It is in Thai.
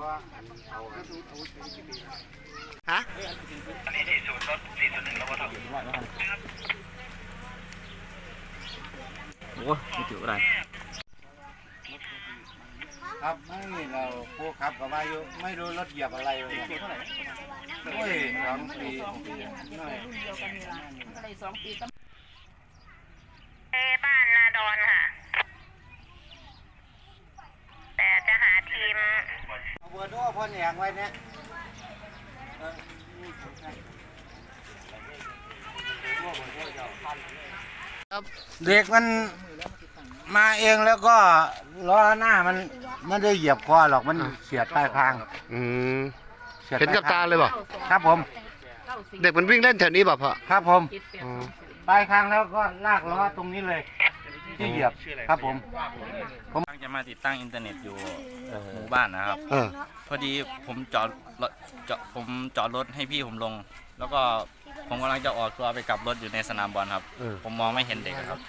บ่เอาฮะโอ้ไม่ถืออะไรครับไม่เราผู้ขับกับว่าอยู่ไม่รู้รถเหยียบอะไรเลยโอ้ยสองปีน้อยเอบ้านนาดอนค่ะ แต่จะหาทีม เอาเบอร์โทรพ่อแหนงไว้เนี่ยเออนี่ผมใช่เด็กมันมาเองแล้วก็ล้อหน้ามันไม่ได้เหยียบคอหรอกมันเสียดใต้คางอืมสียดเห็นกับตาเลยบ่ครับผม เด็กมันวิ่งเล่นแถวนี้บ่พ่อครับผมอ๋อปลายคางแล้วก็ลากล้อตรงนี้เลยที่เหยียบครับผมผมกำลังจะมาติดตั้งอินเทอร์เน็ตอยู่หมู่บ้านนะครับเออพอดีผมจอดรถจอดผมจอดรถให้พี่ผมลง แล้วก็ผมกำลังจะออกตัวไปกลับรถอยู่ในสนามบอลครับ เออ ผมมองไม่เห็นเด็กครับ